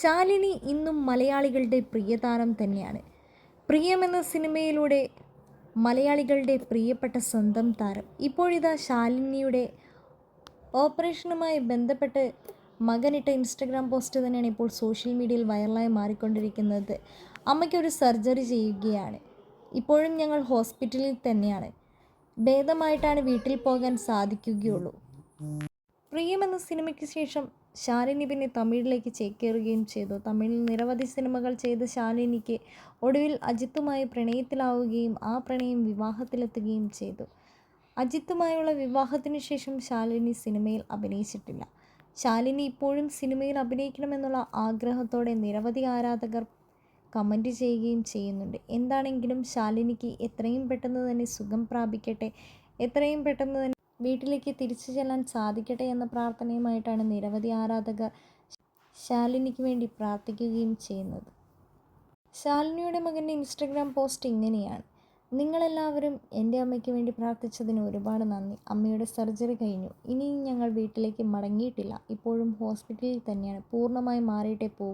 ശാലിനി ഇന്നും മലയാളികളുടെ പ്രിയതാരം തന്നെയാണ്. പ്രിയം എന്ന സിനിമയിലൂടെ മലയാളികളുടെ പ്രിയപ്പെട്ട സ്വന്തം താരം. ഇപ്പോഴിതാ ശാലിനിയുടെ ഓപ്പറേഷനുമായി ബന്ധപ്പെട്ട് മകനിട്ട ഇൻസ്റ്റഗ്രാം പോസ്റ്റ് തന്നെയാണ് ഇപ്പോൾ സോഷ്യൽ മീഡിയയിൽ വൈറലായി മാറിക്കൊണ്ടിരിക്കുന്നത്. അമ്മയ്ക്കൊരു സർജറി ചെയ്യുകയാണ്. ഇപ്പോഴും ഞങ്ങൾ ഹോസ്പിറ്റലിൽ തന്നെയാണ്. ഭേദമായിട്ടാണ് വീട്ടിൽ പോകാൻ സാധിക്കുകയുള്ളൂ. പ്രിയം എന്ന സിനിമയ്ക്ക് ശേഷം ശാലിനി പിന്നെ തമിഴിലേക്ക് ചേക്കേറുകയും ചെയ്തു. തമിഴിൽ നിരവധി സിനിമകൾ ചെയ്ത ശാലിനിക്ക് ഒടുവിൽ അജിത്തുമായി പ്രണയത്തിലാവുകയും ആ പ്രണയം വിവാഹത്തിലെത്തുകയും ചെയ്തു. അജിത്തുമായുള്ള വിവാഹത്തിനു ശേഷം ശാലിനി സിനിമയിൽ അഭിനയിച്ചിട്ടില്ല. ശാലിനി ഇപ്പോഴും സിനിമയിൽ അഭിനയിക്കണമെന്നുള്ള ആഗ്രഹത്തോടെ നിരവധി ആരാധകർ കമന്റ് ചെയ്യുകയും ചെയ്യുന്നുണ്ട്. എന്താണെങ്കിലും ശാലിനിക്ക് എത്രയും പെട്ടെന്ന് തന്നെ സുഖം പ്രാപിക്കട്ടെ എത്രയും പെട്ടെന്ന് തന്നെ വീട്ടിലേക്ക് തിരിച്ചു ചെല്ലാൻ സാധിക്കട്ടെ എന്ന പ്രാർത്ഥനയുമായിട്ടാണ് നിരവധി ആരാധകർ ശാലിനിക്ക് വേണ്ടി പ്രാർത്ഥിക്കുകയും ചെയ്യുന്നത്. ശാലിനിയുടെ മകന്റെ ഇൻസ്റ്റഗ്രാം പോസ്റ്റ് ഇങ്ങനെയാണ്. നിങ്ങളെല്ലാവരും എന്റെ അമ്മയ്ക്ക് വേണ്ടി പ്രാർത്ഥിച്ചതിന് ഒരുപാട് നന്ദി. അമ്മയുടെ സർജറി കഴിഞ്ഞു. ഇനിയും ഞങ്ങൾ വീട്ടിലേക്ക് മടങ്ങിയിട്ടില്ല. ഇപ്പോഴും ഹോസ്പിറ്റലിൽ തന്നെയാണ്. പൂർണമായി മാറിയിട്ടേ പോകും.